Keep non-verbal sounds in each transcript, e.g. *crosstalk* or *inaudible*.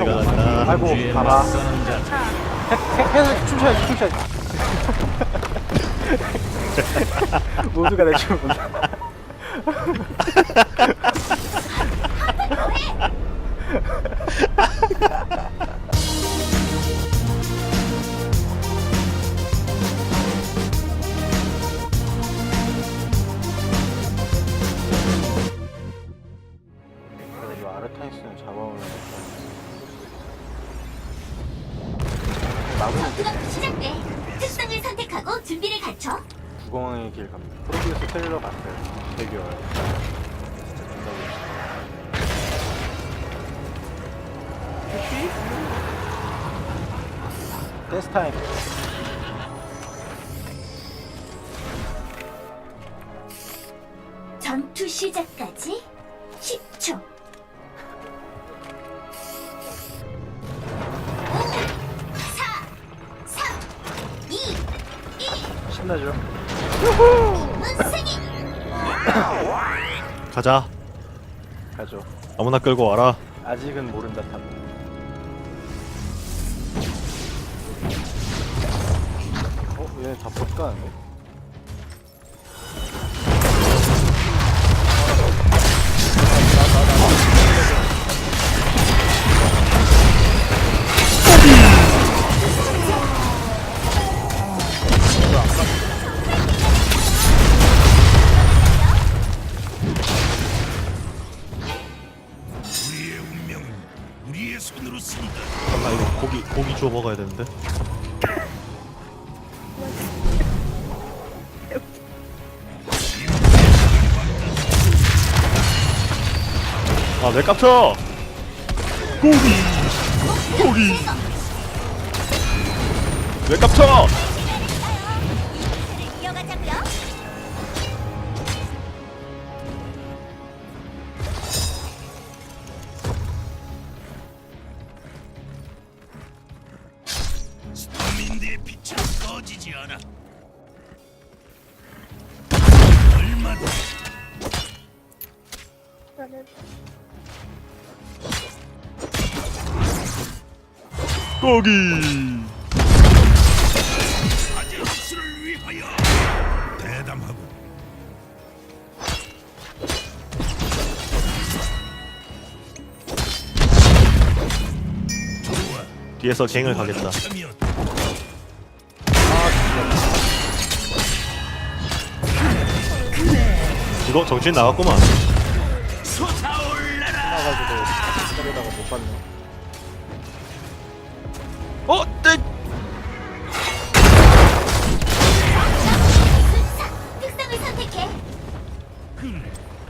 아이고 가라. 해서 춤춰야지 춤춰야지. *laughs* 모두가 내 춤을 본다. 그래 잡아오면 마 전투가 시작돼. 특성을 선택하고 준비를 갖춰. 구공의 길 갑니다. 프로듀스 트레일러 봤어요. 되게 어려워. 댄스 타임. 전투 시작까지 가자. 가죠. 아무나 끌고 와라. 아직은 모른다 탑. 어? 얘네 다 벗가는데? 주워 먹어야 되는데. 아내 깝쳐. 고기 고기. 내 깝쳐. 위하여 대담하고 좋아. 뒤에서 갱을 가겠다. 이거 정신 나갔구만. 나가지고 기다리다가 못 봤네. 어, 네. 특성을 선택해. 그래,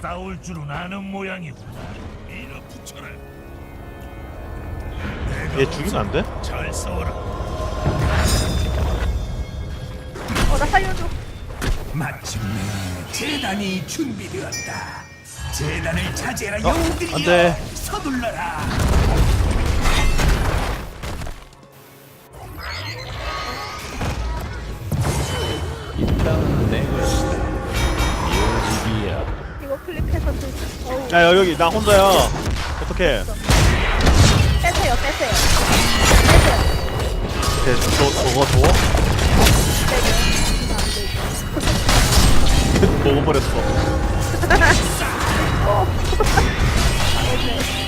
싸울 줄은 아는 모양이구나. 밀어붙여라. 내가 얘 죽이면 안 돼? 잘 싸워라. 어, 나 살려줘. 마침내 재단이 준비되었다. 재단을 차지해라 어, 영웅들이여 안 돼. 서둘러라. 이거 클릭해서 드 어우, 야 여기 나 혼자야. 어떡해? 빼세요, 빼세요. 빼세요. 쟤, 저 저거 저 버렸어. 어, *laughs*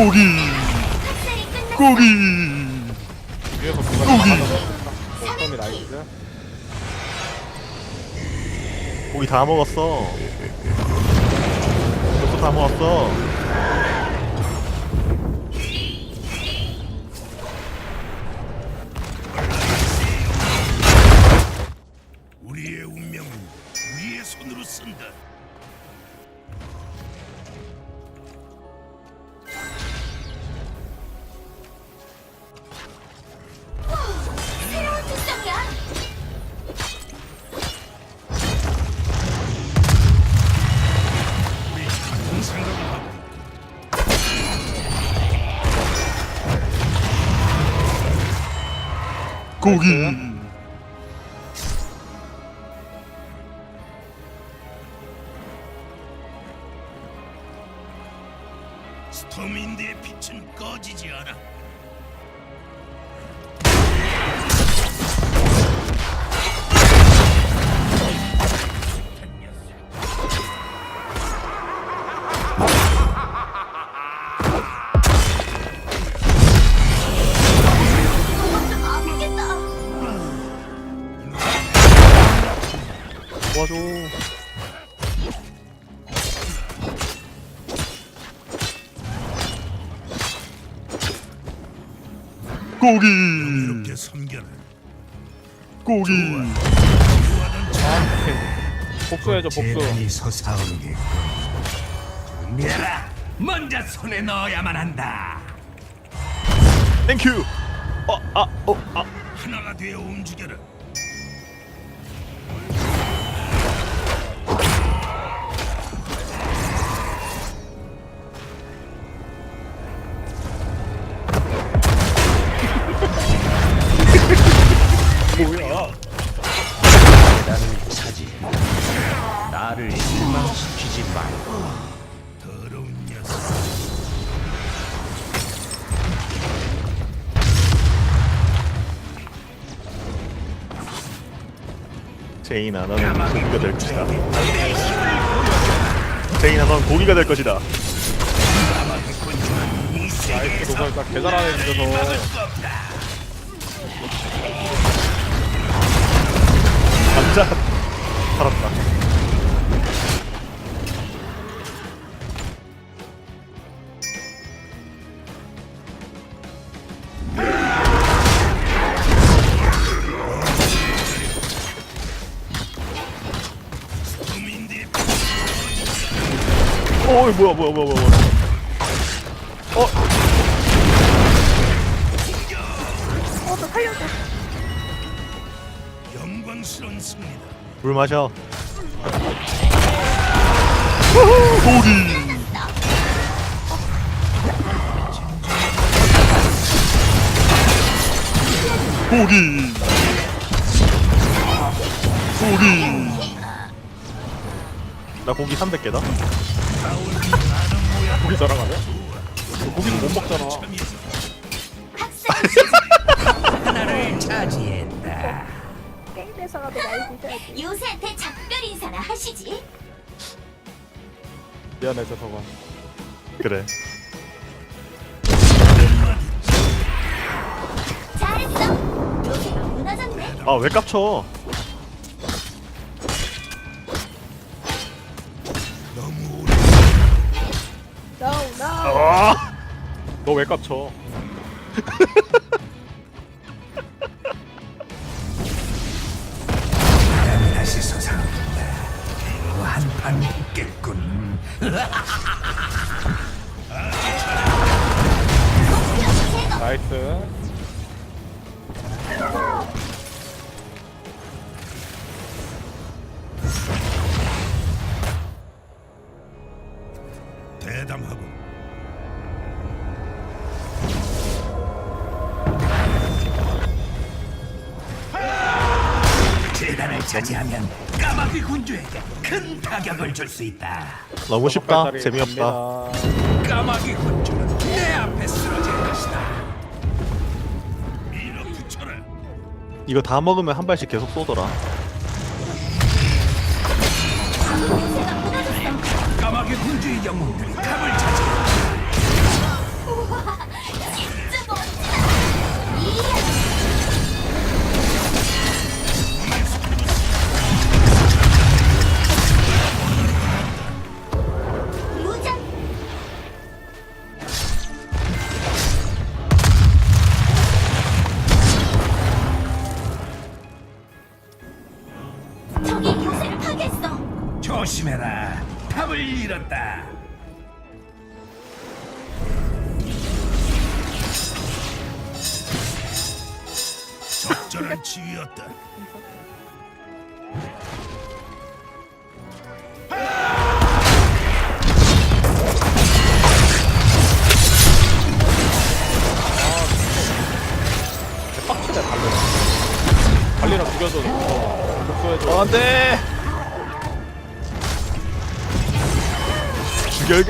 고기. 고기. 위에서. 고기 다 먹었어. 벌써 다 먹었어. 고기. 고기. 이렇게 섬겨라. 고기. 복수해줘 복수 재단이 솟아오르겠군. 준비해라. 먼저 손에 넣어야만 한다. 땡큐. 어, 아, 어, 아. 하나가 되어 움직여라. 제인아, 너는 고기가 될 것이다. 제인아, 넌 고기가 될 것이다. 나이스 노설가 개잘하네 진짜서 감자. 살았다. 어이 뭐야 뭐야 뭐야 뭐야. 어, 나 살려줘. 영광스러운 승리다. 물 마셔. 고기. 고기. 고기. 나 고기 300개다. *laughs* 고기 자랑하냐? 너 고기는 못 먹잖아 학생 하나를 차지했다. 게임 대사가 더 많이 주셔야지. 요새한테 작별 인사나 하시지. 미안해 저서가 그래. 잘했어. 요새가 무너졌네. 아 왜 깝쳐? 너 왜 깝쳐 *laughs* 재단을 차지하면 까마귀 군주에게 큰 타격을 줄 수 있다. 너무 쉽다. 재미없다. 까마귀 군주는 내 앞에 쓰러질 것이다. 밀어붙여라. 이거 다 먹으면 한 발씩 계속 쏘더라. 까마귀 군주의 영웅들이 감을 차지 조심해라. 답을 잃었다. 적절한 *laughs* 지휘였다. 빡치네 달려 달리나 죽여줘 복수해줘 어, 안돼. 주결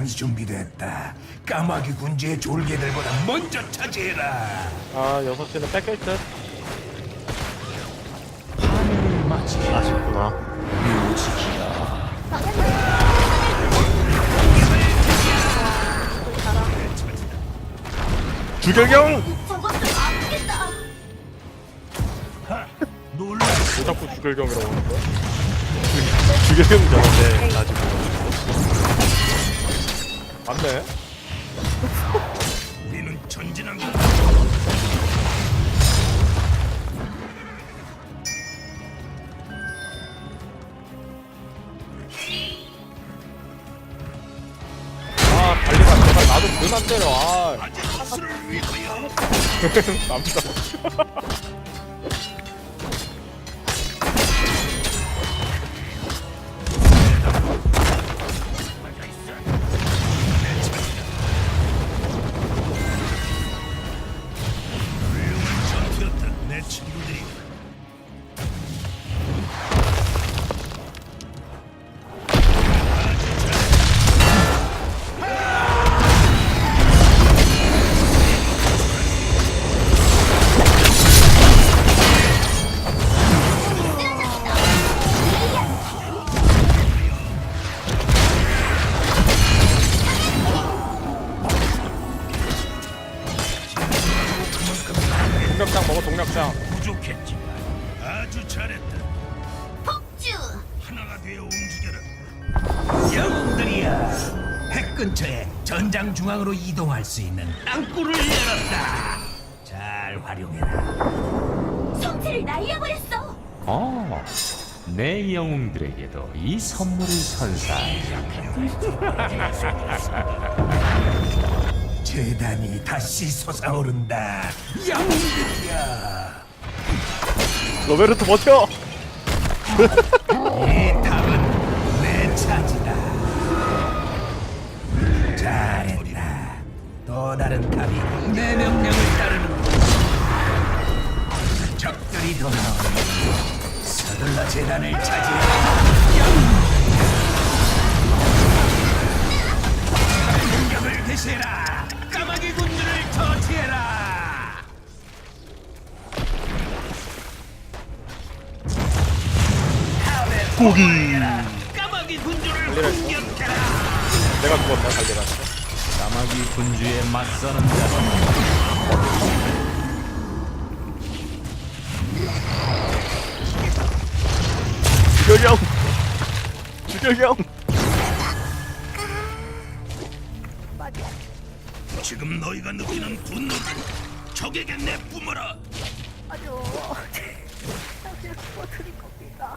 재단이 준비됐다. 까마귀 군주의 졸개들보다 먼저 차지해라. 아 6시는 뺏길 듯 아쉽구나. 주결경. 저것도 아프겠다. 놀라. 왜 자꾸 주결경이라고 하는 거야? 주결경 저건데 나지고. 맞네. *laughs* 우리는 전진한다. 아 달리가 제발 나도 그만 때려. 아. *laughs* 남자 수 있는 땅굴을 열었다. 잘 활용해라. 성체를 날려버렸어. 어, 내 영웅들에게도 이 선물을 선사하자. 재단이 다시 솟아오른다. 영웅들이야. 로베르토 버텨. *laughs* 또 다른 답이 내 명령을 따르는 적들이 더 나오니 서둘러 재단을 차지해. 공격을 개시해라. 까마귀 군주를 처치해라. 보기. 까마귀 군주를 공격해라. 내가 죽었다 달리가 까 마귀 군주에 맞서는 자는. 주결경. 맞아. 지금 너희가 느끼는 분노를 적에게 내뿜어라. 아주 사실 퍼뜨릴 겁니다.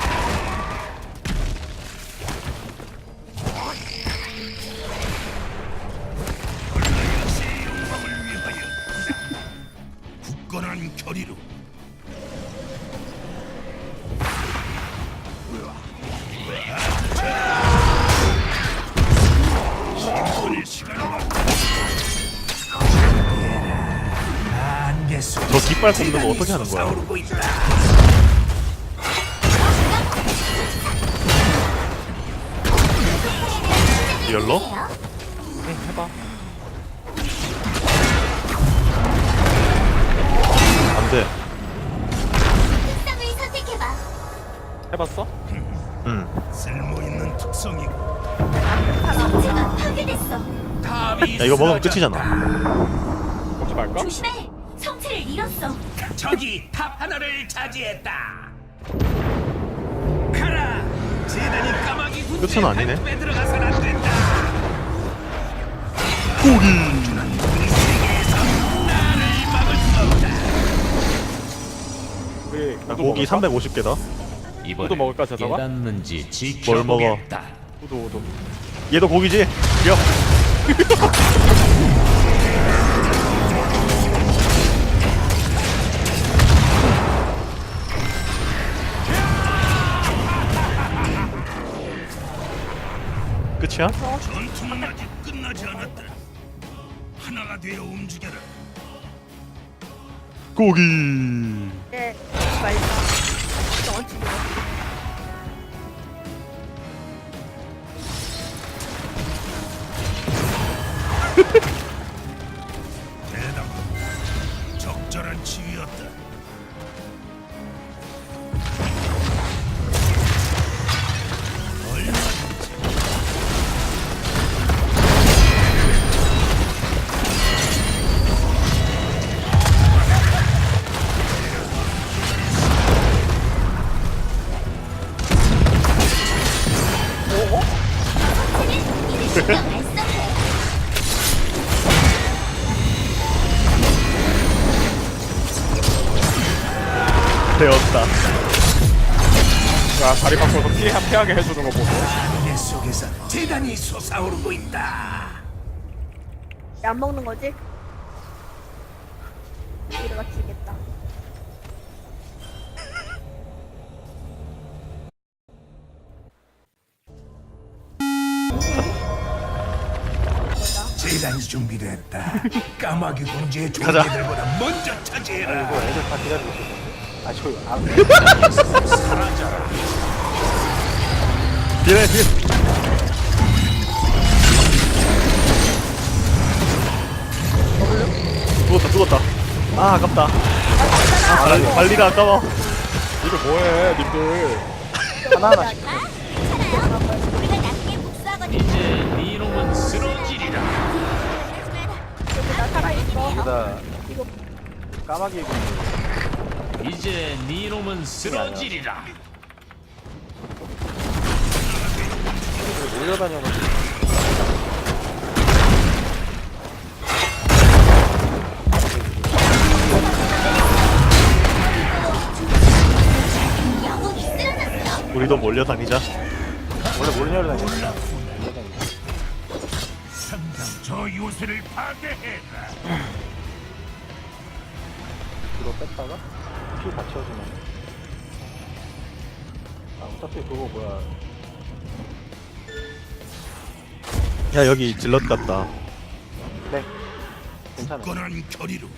*laughs* 굳건한 결의로 신분의 시간을 왔다. 안개 속저 깃발 꼽는 거 어떻게 하는 거야? 열로? 해봤어? 응 쓸모 있는 파괴됐어. 탑이 야 이거 먹으면. 끝이잖아 먹지 말까? 조심해. 성체를 잃었어. 적이 탑 하나를 차지했다. 가라. 재단이 까마귀 군주의 끝은 아니네. 발톱에 들어가선 안 된다. 우리 고기 먹을까? 350개다 이번에 우도 먹을까, 재석아? 깨닫는지 뭘 먹어? 지켜보겠다. 우도 우도. 얘도 고기지? 죽여 *laughs* 끝이야? 전투는 아직 끝나지 않았다. 하나가 되어 움직여라. 고기 네, 말자. 적절한 치유였다. 피하게 해주는 거 보고. 내 속에서 재단이 솟아오르고 있다. 안 먹는 거지? 이래가 지겠다. 재단이 준비됐다. *laughs* 까마귀 군주의 가자. 종제들보다 먼저 차지해라. 이거 애들 다 기다리고 건데. 아 저기 아 *laughs* 뒤에 뒤에 죽었다 죽었다 아 아깝다 아 관리, 관리가 아까워 이거 뭐해 님들. 우리가 복수하거든. 이제 네 놈은 쓰러지리라. 나 살아있어. 여기다 까마귀. 이제 네 놈은 쓰러지리라. 몰려다녀가지고. 영웅이 쓰러졌어. 우리도 몰려다니자 원래 몰려다니는 저 요새를 파괴해라. 뒤로 뺐다가 피 받쳐주면. 아 어차피 그거 뭐야. 야 여기 질럿 같다 네. 괜찮아. 굳건한 결의로.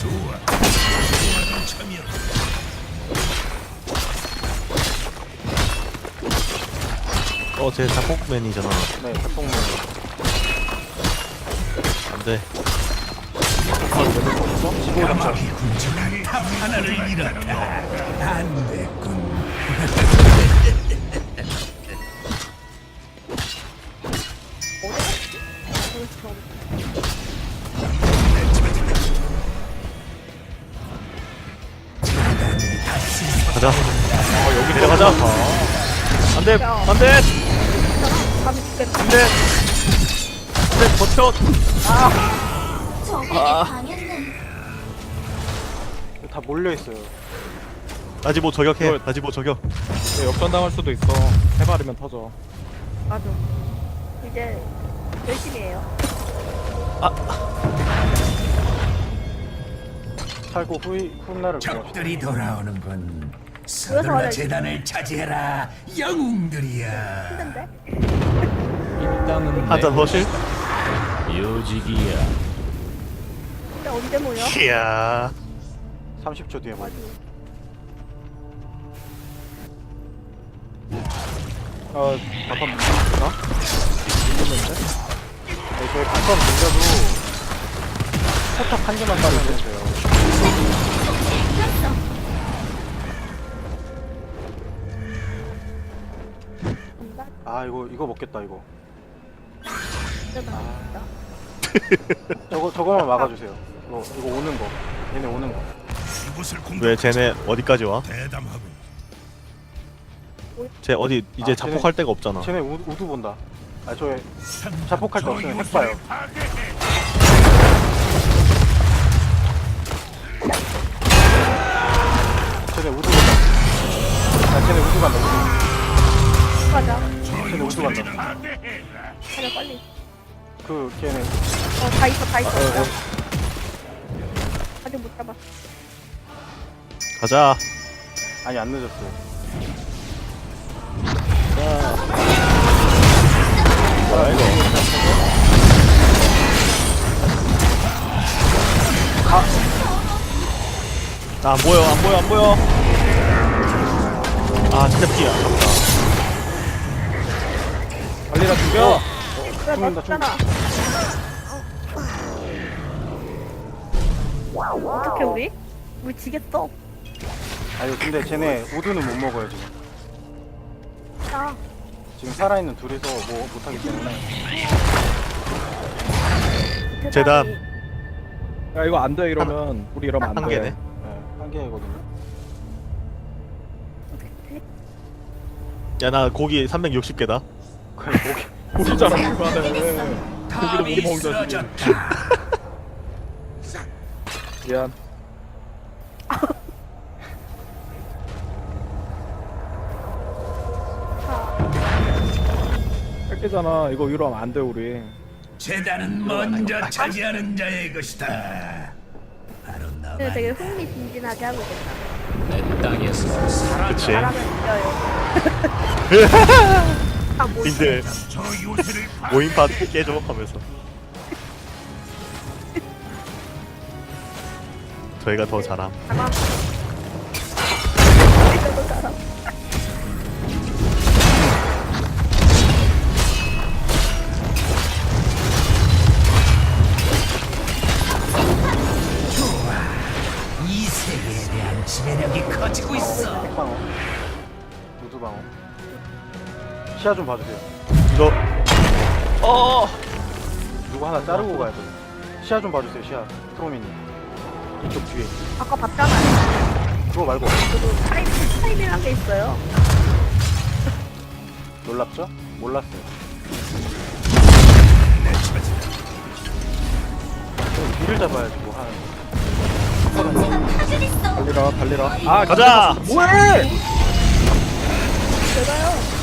좋아. 좋아하는 참여. 어쟤 작곡맨이잖아 네, 작동문. 안돼 까마귀 군주가 탑 하나를 잃었다. 안 됐군. 가자 어 여기 내려가자 안 돼 안 돼 감이 죽겠다. 안 돼 안 돼 버텨 저게 아. 방했네. 다 몰려 있어요. 나지모 저격해 그거- 나지모 저격 네, 역전 당할 수도 있어. 해바르면 터져. 맞아. 이제 열심히 해요. 살고 후이 훗날을. 적들이 돌아오는군. 서둘러 재단을 차지해라. 영웅들이야. 힘든데? 땅은 내 허실 요직이야. 근데 언제 모여? 이야 30초 뒤에 뭐. 어, 바텀 밀리나? 밀리는데? 저희 간판 돌려도 포탑 한 개만 따면 돼요. 아 이거 이거 먹겠다 이거. 진짜 *laughs* 저거 저거만 막아주세요. 이거 이거 오는 거. 얘네 오는 거. 이곳을 공격. 왜 쟤네 어디까지 와? 대담하고 쟤 어디 이제 아, 자폭할 데가 없잖아 쟤네 우, 우두 본다. 아 저에 자폭할 때 없으면 핵 봐요. 쟤네 우두 본다. 아 쟤네 우두 간다. 우두. 가자. 쟤네 우두 간다. 가자 빨리. 그 걔네 어 다 있어 다 있어. 아직 못 잡았어. 가자 아니 안 늦었어요. 뭐야 이거 아, 안 보여 안 보여 안 보여 아 진짜 피야 빨리라 죽여. 그래 나 죽는다, 죽잖아. 어떻게 우리? 우리 지겠어. 아니 근데 쟤네 우두는 못 먹어요 지금. 아 지금 살아있는 둘이서 뭐 못하기 때문에. 재단. 야 이거 안 돼 이러면 우리 이러면 안 돼. 한 개네 네, 한 개거든요. 야 나 고기 360개다 그래 고기. 고기잖아 그만해. 못 먹는다, 쓰러졌다. 미안. 할 개잖아. 이거 이러면 안 돼 우리. 재단은 먼저 차지하는 자의 것이다. 바로 너만. 되게 흥미진진하게 하고 있다. 내 땅에서 잘하면 이겨요. *laughs* *laughs* 아 뭐? 님들 저 요새를 파- 모임파 깨줘 하면서 저희가 더 잘함 잘함. 이 세계에 대한 지배력이 커지고 있어. 핵방어. 우두방어. 시야 좀 봐주세요. 이거 어 누구 하나 자르고 가야 돼. 시야 좀 봐주세요. 시야. 프로미님. 이쪽 뒤에. 아까 봤잖아요. 그거 말고 그리고 타임 타임이란 게 있어요. 놀랍죠? 몰랐어요. 좀 뒤를 잡아야지 뭐 하는. 달리라 달리라. 아 가자 뭐해? 제가요.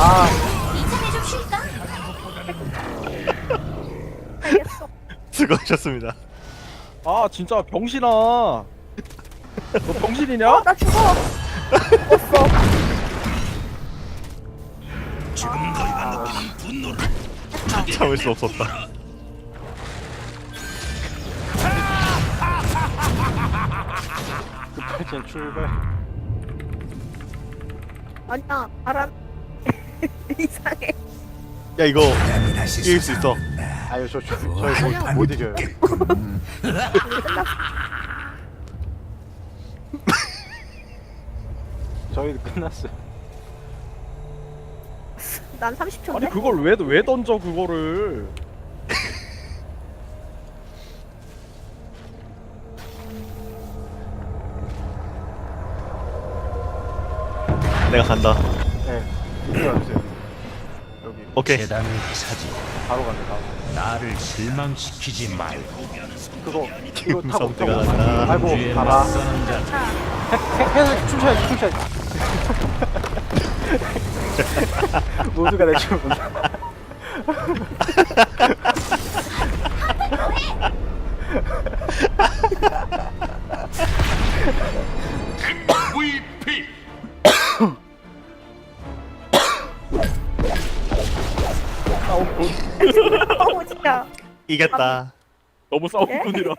아 이참에 좀 쉴까? 알겠어. 수고하셨습니다 아 진짜 병신아. 너 병신이냐? 나 죽어. 죽었어. 지금 너희가 느끼는 분노를 참을 수 없었다 급발진 출발. 아니야 바람 *laughs* 이상해. 야 이거 이길 수 있어 아유 저, 저 저희 못, 못 이겨요. *laughs* 저희 끝났어요. 난 30초인데. 아니 그걸 왜 왜 던져 그거를? 내가 간다 네. 이리 와주세요. 여기 오케이 재단을 차지 바로 간대 바로. 나를 실망시키지 말고 그거 이거 타고 성대가 타고. 난다. 아이고 주에 가라. 맞서는 자 해서 춤춰야지 춤춰야지. *laughs* 모두가 내 춤을 본다. *laughs* 이겼다 너무 싸움꾼이라.